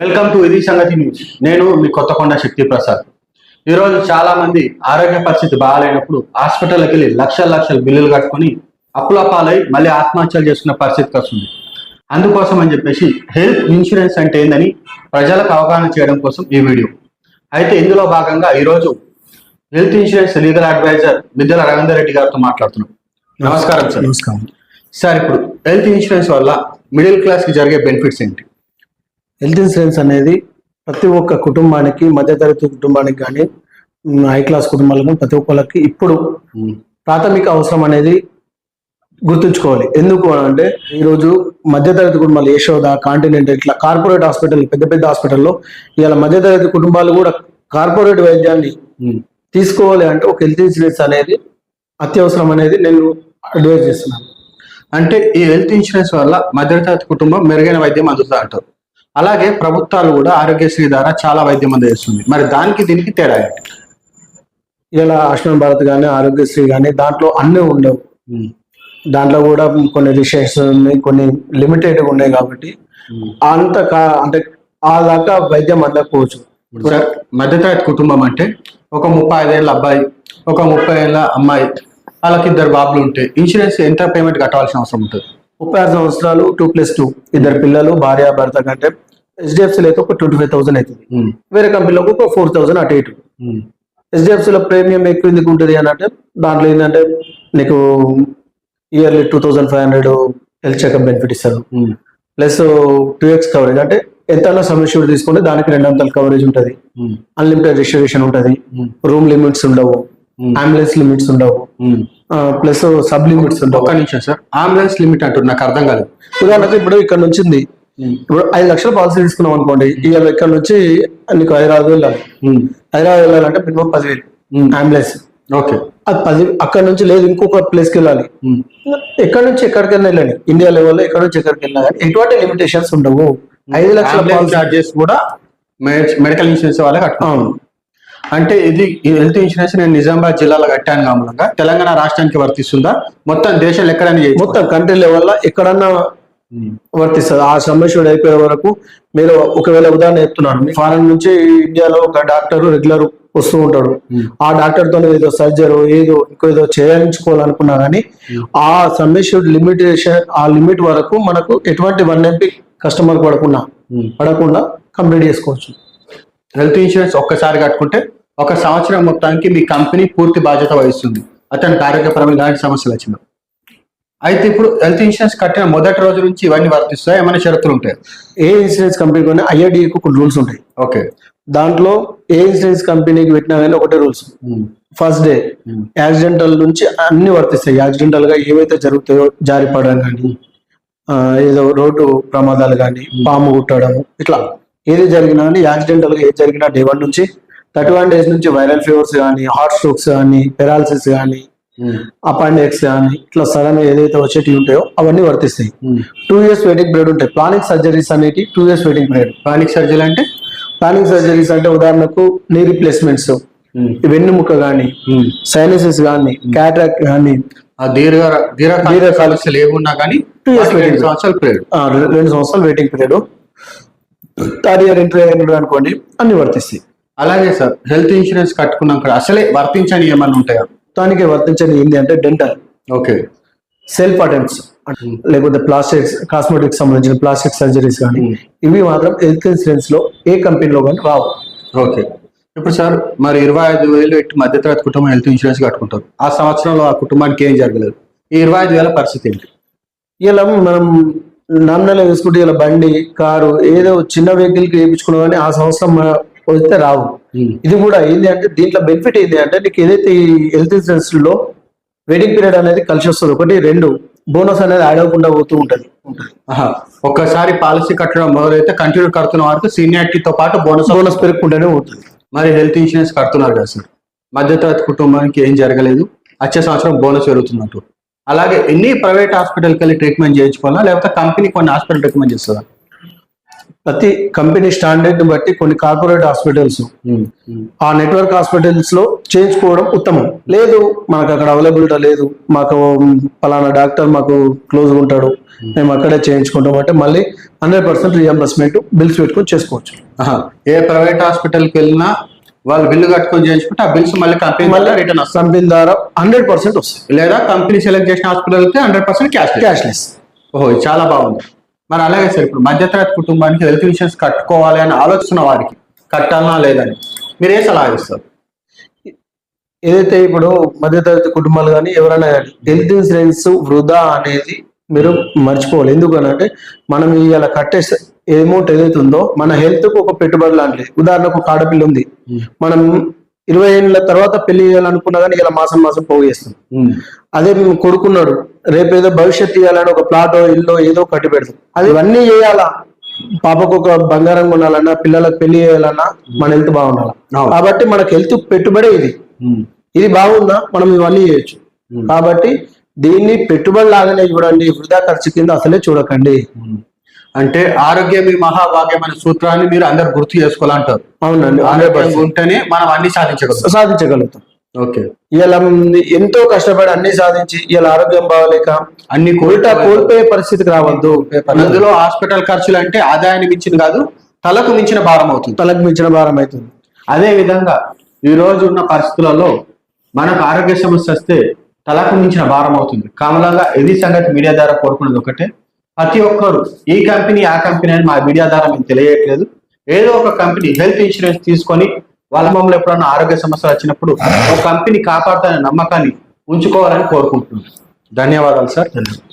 Welcome to ఇది సంగతి news నేను మీ కొత్తకొండ శక్తి ప్రసాద్ ఈరోజు చాలా మంది ఆరోగ్య పరిస్థితి బాగాలేనప్పుడు హాస్పిటల్కి వెళ్ళి లక్షల లక్షల బిల్లులు కట్టుకొని అప్పుల పాలై మళ్ళీ ఆత్మహత్యలు చేసుకునే పరిస్థితికి వస్తుంది. అందుకోసం అని చెప్పేసి హెల్త్ ఇన్సూరెన్స్ అంటే ఏందని ప్రజలకు అవగాహన చేయడం కోసం ఈ వీడియో. అయితే ఇందులో భాగంగా ఈరోజు హెల్త్ ఇన్సూరెన్స్ లీగల్ అడ్వైజర్ మిద్దెల రవీందర్ రెడ్డి గారితో మాట్లాడుతున్నాం. నమస్కారం సార్. నమస్కారం. సార్ ఇప్పుడు హెల్త్ ఇన్సూరెన్స్ వల్ల మిడిల్ క్లాస్కి జరిగే బెనిఫిట్స్ ఏంటి? హెల్త్ ఇన్సూరెన్స్ అనేది ప్రతి ఒక్క కుటుంబానికి మధ్యతరగతి కుటుంబానికి కానీ హై క్లాస్ కుటుంబాలకు కానీ ప్రతి ఒక్కరికి ఇప్పుడు ప్రాథమిక అవసరం అనేది గుర్తుంచుకోవాలి. ఎందుకు అని అంటే ఈరోజు మధ్యతరగతి కుటుంబాలు యశోద కాంటినెంట్ ఇట్లా కార్పొరేట్ హాస్పిటల్ పెద్ద పెద్ద హాస్పిటల్లో ఇవాళ మధ్యతరగతి కుటుంబాలు కూడా కార్పొరేట్ వైద్యాన్ని తీసుకోవాలి అంటే ఒక హెల్త్ ఇన్సూరెన్స్ అనేది అత్యవసరం అనేది నేను అడ్వైజ్ చేస్తున్నాను. అంటే ఈ హెల్త్ ఇన్సూరెన్స్ వల్ల మధ్యతరగతి కుటుంబం మెరుగైన వైద్యం అందుతా అంటారు. అలాగే ప్రభుత్వాలు కూడా ఆరోగ్యశ్రీ ద్వారా చాలా వైద్యం అందజేస్తుంది. మరి దానికి దీనికి తేడా ఏంటి? ఇలా ఆయుష్మాన్ భారత్ కానీ ఆరోగ్యశ్రీ కానీ దాంట్లో అన్నీ ఉండవు. దాంట్లో కూడా కొన్ని రిస్ట్రిక్షన్స్ ఉన్నాయి కొన్ని లిమిటెడ్ ఉన్నాయి కాబట్టి అంత అంటే ఆ దాకా వైద్యం అందకపోవచ్చు. మధ్యతరగతి కుటుంబం అంటే ఒక ముప్పై ఐదేళ్ళ అబ్బాయి ఒక ముప్పై ఏళ్ళ అమ్మాయి వాళ్ళకి ఇద్దరు బాబులు ఉంటే ఇన్సూరెన్స్ ఎంత పేమెంట్ కట్టాల్సిన అవసరం ఉంటుంది? ముప్పై ఆరు సంవత్సరాలు టూ ప్లస్ టూ ఇద్దరు పిల్లలు భార్య భర్త కంటే హెచ్డిఎఫ్సీలో అయితే ఒక ట్వంటీ ఫైవ్ థౌసండ్ అవుతుంది వేరే కంపెనీలకు ఒక ఫోర్ థౌసండ్ అటు ఇటు. హెచ్డిఎఫ్సీలో ప్రీమియం ఎక్కువ ఎందుకు ఉంటుంది అని అంటే దాంట్లో ఏంటంటే నీకు yearly two thousand five hundred health checkup benefit ఇస్తారు. ప్లస్ టూ ఎక్స్ కవరేజ్ అంటే ఎంత సమస్య తీసుకుంటే దానికి రెండు వందల కవరేజ్ ఉంటుంది. అన్లిమిటెడ్ రిజర్వేషన్ ఉంటుంది. రూమ్ లిమిట్స్ ఉండవు. అంబులెన్స్ లిమిట్స్ ఉండవు. ప్లస్ సబ్ లిమిట్స్ ఒక్క నిమిషం సార్. అంబులెన్స్ లిమిట్ అంటారు నాకు అర్థం కాలేదు. ఉదాహరణకు ఇప్పుడు ఇక్కడ నుంచి ఇప్పుడు ఐదు లక్షల పాలసీ తీసుకున్నాం అనుకోండి ఇవాళ ఇక్కడ నుంచి నీకు హైదరాబాద్ వెళ్ళాలి. హైదరాబాద్ వెళ్ళాలంటే మినిమం పదివేలు అంబులెన్స్ ఓకే. అది పది అక్కడ నుంచి లేదు ఇంకొక ప్లేస్కి వెళ్ళాలి. ఎక్కడ నుంచి ఎక్కడికైనా వెళ్ళండి. ఇండియా లెవెల్లో ఎక్కడ నుంచి ఎక్కడికి వెళ్ళినా కానీ ఎటువంటి లిమిటేషన్స్ ఉండవు. ఐదు లక్షల చార్జెస్ కూడా మెడికల్ ఇన్సూరెన్స్ వాళ్ళే అవును. అంటే ఇది ఈ హెల్త్ ఇన్సూరెన్స్ నేను నిజామాబాద్ జిల్లాలో కట్టాను కామూలంగా తెలంగాణ రాష్ట్రానికి వర్తిస్తుందా? మొత్తం దేశంలో ఎక్కడైనా మొత్తం కంట్రీ లెవెల్లో ఎక్కడన్నా వర్తిస్తుంది? ఆ సమస్య అయిపోయే వరకు మీరు ఒకవేళ ఉదాహరణ చెప్తున్నాను. ఫారెన్ నుంచి ఇండియాలో ఒక డాక్టర్ రెగ్యులర్ వస్తూ ఉంటాడు. ఆ డాక్టర్తో ఏదో సర్జరీ ఏదో ఇంకో ఏదో చేయించుకోవాలనుకున్నా కానీ ఆ సమస్య లిమిటేషన్ ఆ లిమిట్ వరకు మనకు ఎటువంటి వన్ ఎంపీ కస్టమర్ పడకుండా పడకుండా కంప్లీట్ చేసుకోవచ్చు. హెల్త్ ఇన్సూరెన్స్ ఒక్కసారి కట్టుకుంటే ఒక సంవత్సరం మొత్తానికి మీ కంపెనీ పూర్తి బాధ్యత వహిస్తుంది. అతనికి ఆరోగ్యపరమైన ఎలాంటి సమస్యలు వచ్చినా. అయితే ఇప్పుడు హెల్త్ ఇన్సూరెన్స్ కట్టిన మొదటి రోజు నుంచి ఇవన్నీ వర్తిస్తాయి? ఏమైనా షరతులు ఉంటాయి? ఏ ఇన్సూరెన్స్ కంపెనీ కొన్ని ఐఐడికి కొన్ని రూల్స్ ఉంటాయి. ఓకే. దాంట్లో ఏ ఇన్సూరెన్స్ కంపెనీకి పెట్టినా కానీ ఒకటే రూల్స్. First day. యాక్సిడెంటల్ నుంచి అన్ని వర్తిస్తాయి. యాక్సిడెంటల్గా ఏవైతే జరుగుతాయో జారిపడడం కానీ ఏదో రోడ్డు ప్రమాదాలు కానీ పాము కుట్టడం ఇట్లా. ఏది జరిగినా కానీ యాక్సిడెంటల్గా ఏది జరిగినా డే వన్ నుంచి థర్టీ వన్ డేస్ నుంచి వైరల్ ఫీవర్స్ కానీ హార్ట్ స్ట్రోక్స్ కానీ పెరాలసిస్ కానీ అపాండెక్స్ కానీ ఇట్లా సడన్ ఏదైతే వచ్చేటివి ఉంటాయో అవన్నీ వర్తిస్తాయి. టూ ఇయర్స్ వెయిటింగ్ పీరియడ్ ఉంటాయి. ప్లానింగ్ సర్జరీస్ అనేటి two years waiting period panic surgery అంటే ప్లానింగ్ సర్జరీస్ అంటే ఉదాహరణకు నీ రిప్లేస్మెంట్స్ వెన్నుముక్క కానీ సైనసిస్ కానీ క్యాట్రాక్ట్ కానీ దీర్ఘ దీర్ఘకాలిక సమస్యలు ఏమున్నా కానీ వాటికి రెండు waiting. సంవత్సరాలు పీరియడ్ రెండు సంవత్సరాలు waiting period third year entry అయినప్పుడు అనుకోండి అన్ని వర్తిస్తాయి. అలాగే సార్ హెల్త్ ఇన్సూరెన్స్ కట్టుకున్నాక అసలే వర్తించని ఏమన్నా ఉంటాయా? దానికి వర్తించని ఏంటి అంటే డెంటల్ ఓకే. సెల్ఫ్ అటెంప్ట్స్ లేకపోతే ప్లాస్టిక్స్ కాస్మెటిక్స్ సంబంధించిన ప్లాస్టిక్ సర్జరీస్ కానీ ఇవి మాత్రం హెల్త్ ఇన్సూరెన్స్లో ఏ కంపెనీలో కానీ రావు. ఓకే. ఇప్పుడు సార్ మరి ఇరవై ఐదు వేలు పెట్టి మధ్యతరగతి కుటుంబం హెల్త్ ఇన్సూరెన్స్ కట్టుకుంటారు. ఆ సంవత్సరంలో ఆ కుటుంబానికి ఏం జరగలేదు. ఈ ఇరవై ఐదు వేల పరిస్థితి ఏంటి? ఇలా మనం నామినల్ వేసుకుంటే ఇలా బండి కారు ఏదో చిన్న వెహికల్కి వేయించుకున్నా కానీ ఆ సంవత్సరం వస్తే రావు. ఇది కూడా ఏంటి అంటే దీంట్లో బెనిఫిట్ ఏంటి అంటే నీకు ఏదైతే ఈ హెల్త్ ఇన్సూరెన్స్లో వెయిటింగ్ పీరియడ్ అనేది కలిసి వస్తుంది ఒకటి రెండు బోనస్ అనేది యాడ్ అవ్వకుండా పోతూ ఉంటది. ఒక్కసారి పాలసీ కట్టడం మొదలైతే కంటిన్యూ కడుతున్న వారికి సీనియారిటీతో పాటు బోనస్ బోనస్ పెరుగుకుంటూనే ఉంటుంది మరి హెల్త్ ఇన్సూరెన్స్ కడుతున్నారు కదా సార్. మధ్యతరగతి కుటుంబానికి ఏం జరగలేదు. వచ్చే సంవత్సరం బోనస్ పెరుగుతున్నట్టు అలాగే ఎన్ని ప్రైవేట్ హాస్పిటల్కి వెళ్ళి ట్రీట్మెంట్ చేయించుకోవాలా లేకపోతే కంపెనీ కొన్ని హాస్పిటల్ రికమెండ్ చేస్తుందా? ప్రతి కంపెనీ స్టాండర్డ్ బట్టి కొన్ని కార్పొరేట్ హాస్పిటల్స్. ఆ నెట్వర్క్ హాస్పిటల్స్లో చేయించుకోవడం ఉత్తమం. లేదు మనకు అక్కడ అవైలబిలిటీ లేదు. మాకు పలానా డాక్టర్ మాకు క్లోజ్ ఉంటాడు. మేము అక్కడే చేయించుకుంటాం అంటే మళ్ళీ హండ్రెడ్ పర్సెంట్ రియంబర్స్మెంట్ బిల్స్ పెట్టుకొని చేసుకోవచ్చు. ఏ ప్రైవేట్ హాస్పిటల్కి వెళ్ళినా వాళ్ళు బిల్లు కట్టుకొని చేయించుకుంటే ఆ బిల్స్ మళ్ళీ కంపెనీ మళ్ళీ రిటర్న్ వస్తాయి. కంపెనీ ద్వారా హండ్రెడ్ పర్సెంట్ వస్తుంది లేదా కంపెనీ సెలెక్ట్ చేసిన హాస్పిటల్కి హండ్రెడ్ పర్సెంట్ క్యాష్ క్యాష్లెస్. ఓహో చాలా బాగుంది. మరి అలాగే సార్ ఇప్పుడు మధ్యతరగతి కుటుంబానికి హెల్త్ ఇన్సూరెన్స్ కట్టుకోవాలి అని ఆలోచన వారికి కట్టాలనా లేదని మీరు ఏ సలహా ఇస్తారు? ఏదైతే ఇప్పుడు మధ్యతరగతి కుటుంబాలు కానీ ఎవరైనా హెల్త్ ఇన్సూరెన్స్ వృధా అనేది మీరు మర్చిపోవాలి. ఎందుకనంటే మనం ఇవాళ కట్టే అమౌంట్ ఏదైతే ఉందో మన హెల్త్కు ఒక పెట్టుబడి లాంటిది. ఉదాహరణకు ఒక ఆడపిల్ల ఉంది. మనం ఇరవై ఏళ్ళ తర్వాత పెళ్ళి చేయాలనుకున్నా కానీ ఇలా మాసం మాసం పోగు చేస్తాం అదే మేము కొడుకున్నాడు. రేపు ఏదో భవిష్యత్తు ఇవ్వాలని ఒక ప్లాట్ ఇల్లు ఏదో కట్టి పెడతాం. అది ఇవన్నీ చేయాలా? పాపకు ఒక బంగారం కొనాలన్నా పిల్లలకు పెళ్ళి చేయాలన్నా మన హెల్త్ బాగుండాలి. కాబట్టి మనకు హెల్త్ పెట్టుబడే ఇది. ఇది బాగుందా? మనం ఇవన్నీ చేయొచ్చు. కాబట్టి దీన్ని పెట్టుబడి లాగానే చూడండి వృధా ఖర్చు కింద అసలే చూడకండి. అంటే ఆరోగ్యమే మహాభాగ్యం అనే సూత్రాన్ని మీరు అందరు గుర్తు చేసుకోవాలంటారు. అవునండి ఆరోగ్యంగా ఉంటేనే మనం అన్ని సాధించగలుగుతాం. సాధించగలుగుతాం. ఓకే. ఇలా ఎంతో కష్టపడి అన్ని సాధించి ఇలా ఆరోగ్యం బాగలేక అన్ని ఉల్టా కోల్పోయే పరిస్థితికి రావద్దు. అందులో హాస్పిటల్ ఖర్చులు అంటే ఆదాయాన్ని మించిన కాదు తలకు మించిన భారం అవుతుంది. తలకు మించిన భారం అవుతుంది. అదే విధంగా ఈ రోజు ఉన్న పరిస్థితులలో మనకు ఆరోగ్య సమస్య వస్తే తలకు మించిన భారం అవుతుంది. కామలంగా ఇది సంగతి మీడియా ద్వారా కోరుకున్నది ఒకటే. ప్రతి ఒక్కరు ఈ కంపెనీ ఆ కంపెనీ అని మా మీడియా ద్వారా మేము తెలియట్లేదు. ఏదో ఒక కంపెనీ హెల్త్ ఇన్సూరెన్స్ తీసుకొని వాళ్ళ మమ్మల్ని ఎప్పుడన్నా ఆరోగ్య సమస్యలు వచ్చినప్పుడు కంపెనీ కాపాడుతానే నమ్మకాన్ని ఉంచుకోవాలని కోరుకుంటున్నాను. ధన్యవాదాలు సార్ ధన్యవాదాలు.